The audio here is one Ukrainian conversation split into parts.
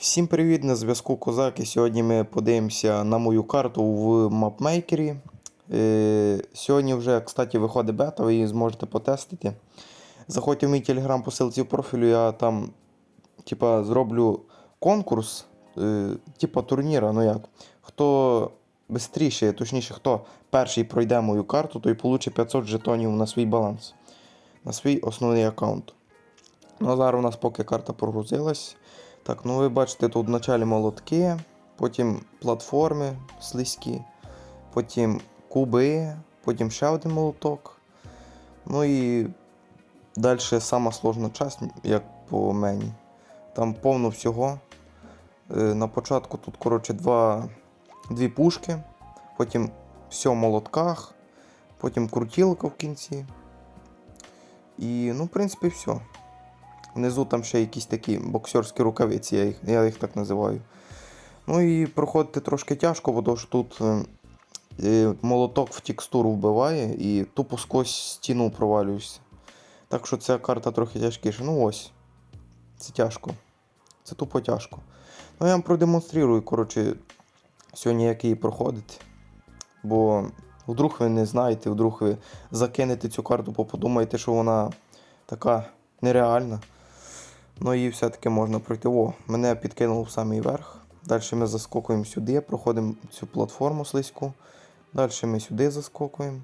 Всім привіт, на зв'язку Козак. Сьогодні ми подивимося на мою карту в мапмейкері. Е, Сьогодні вже, кстати, виходить бета, ви її зможете потестити. Заходьте в мій телеграм по ссылці в профілю, я там типа, зроблю конкурс, е, типа турніра, ну як. Хто швидше, точніше, хто перший пройде мою карту, той получить 500 жетонів на свій баланс, на свій основний аккаунт. Ну а зараз у нас поки карта прогрузилась. Так, ну ви бачите, тут вначалі молотки, потім платформи слизькі, потім куби, потім ще один молоток. Ну і далі сама сложна часть, як по мені. Там повно всього. Е, На початку тут, коротше, два, дві пушки, потім все в молотках, потім крутілка в кінці. І, ну, в принципі, все. Внизу там ще якісь такі боксерські рукавиці, я їх, я їх так називаю. Ну і проходити трошки тяжко, бо що тут е, е, молоток в текстуру вбиває і тупо сквозь стіну провалюєшся. Так що ця карта трохи тяжкіша. Ну ось. Це тяжко. Це тупо тяжко. Ну я вам продемонструю, коротше, сьогодні як її проходити. Бо вдруг ви не знаєте, вдруг ви закинете цю карту, бо подумаєте, що вона така нереальна. Ну і все-таки можна пройти. О, мене підкинуло в самий верх. Далі ми заскокуємо сюди, проходимо цю платформу слизьку. Далі ми сюди заскокуємо.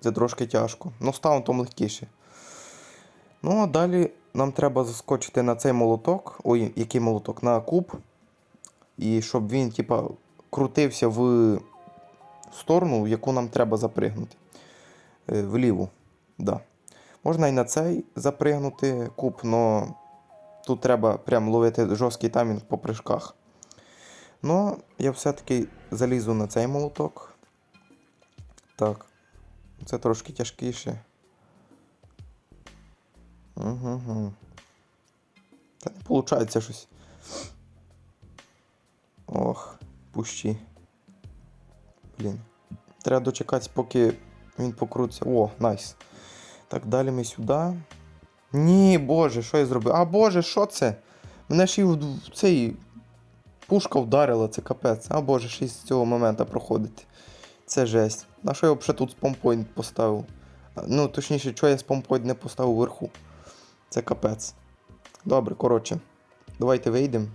Це трошки тяжко. Ну, там легкіше. Ну, а далі нам треба заскочити на цей молоток. Ой, який молоток? На куб. І щоб він, типа, крутився в сторону, в яку нам треба запригнути. Е, Вліву. Да. Можна і на цей запригнути куб, але тут треба прям ловити жорсткий таймінг по прыжках. Ну, я все-таки залізу на цей молоток. Так. Це трошки тяжкіше. Угу. Та не виходить щось. Ох, пущі. Блін. Треба дочекатися, поки він покрутиться. О, найс. Так, далі ми сюди. Ні, боже, що я зробив? А боже, що це? Мене ж і в цей пушка вдарила, це капець. А боже, ще з цього моменту проходити. Це жесть. На що я взагалі тут спомпойнт поставив? Ну, точніше, що я спомпойнт не поставив вверху. Це капець. Добре, коротше. Давайте вийдемо.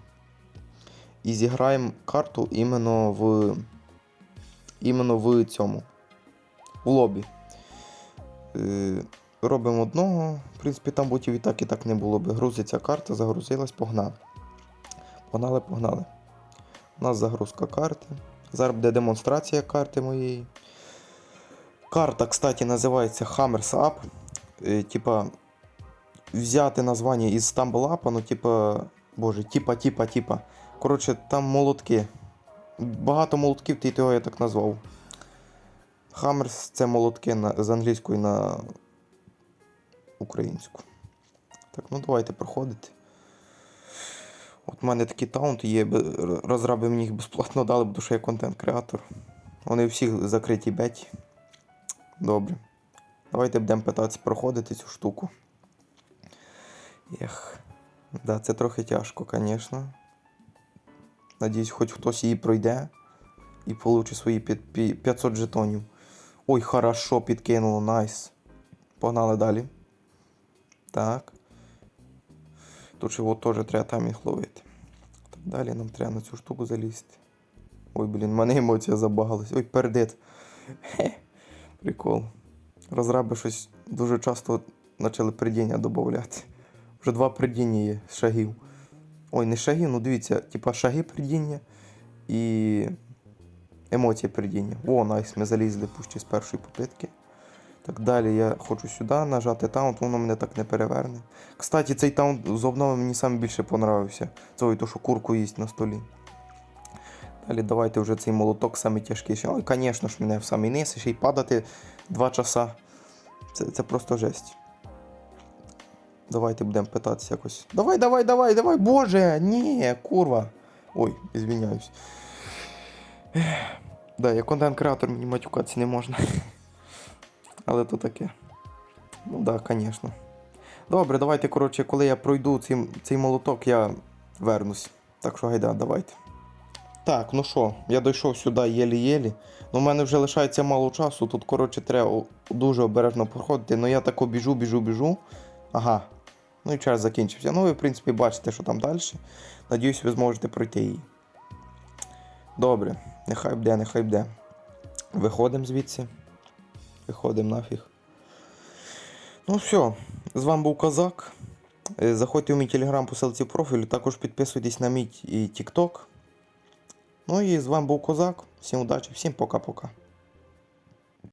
І зіграємо карту іменно в. іменно в цьому. В лобі. Е, робимо одного. В принципі, там ботів і так і так не було би. Грузиться карта, загрузилась, погнали. Погнали, погнали. У нас загрузка карти. Зараз буде демонстрація карти моєї. Карта, кстати, називається Hammers Up. Е, типа, взяти названня із Stumble Up, ну, типа, боже, типа, типа, типа. Коротше, там молотки. Багато молотків, ти того я так назвав. Hammers це молотки на, з англійської на українську. Так, ну давайте проходити. От в мене такий таунт є, розраби мені їх безплатно дали, бо що я контент-креатор. Вони всіх закриті беті. Добре. Давайте будемо питатися проходити цю штуку. Ех. Да, це трохи тяжко, звісно. Надіюсь, хоч хтось її пройде і получить свої пі- пі- 500 жетонів. Ой, хорошо, підкинуло, найс. Погнали далі. Так. Тут от теж треба таймінг ловити. Так, далі нам треба на цю штуку залізти. Ой, блін, в мене емоція забагалась. Ой, пердит. Хе, прикол. Розраби щось дуже часто почали придіння додати. Вже два придіння є шагів. Ой, не шагів, ну дивіться, типа шаги придіння і емоції придіння. О, найс, ми залізли пущі з першої попитки. Так, далі я хочу сюди нажати таунт, воно мене так не переверне. Кстати, цей таунт з обнови мені саме більше понравився. Це то, що курку їсть на столі. Далі давайте вже цей молоток самий тяжкіший. Ой, звісно ж, мене в самий низ, ще й падати 2 часа. Це, це просто жесть. Давайте будемо питатися якось. Давай, давай, давай, давай, боже! Ні, курва. Ой, извиняюсь. Да, я контент-креатор, мені матюкатися не можна. Але то таке. Ну так, да, звісно. Добре, давайте, коротше, коли я пройду цей, цей молоток, я вернусь. Так що гайда, давайте. Так, ну що, я дійшов сюди єлі-єлі. Ну, в мене вже лишається мало часу. Тут, коротше, треба дуже обережно проходити. Ну я тако біжу, біжу, біжу. Ага. Ну і час закінчився. Ну, ви, в принципі, бачите, що там далі. Надіюсь, ви зможете пройти її. Добре, нехай буде, нехай де. Виходимо звідси. Виходимо нафіг. Ну все, з вами був Козак. Е, Заходьте в мій телеграм по ссылці в профіль, також підписуйтесь на мій TikTok. Ну і з вами був Козак. Всім удачі, всім пока-пока.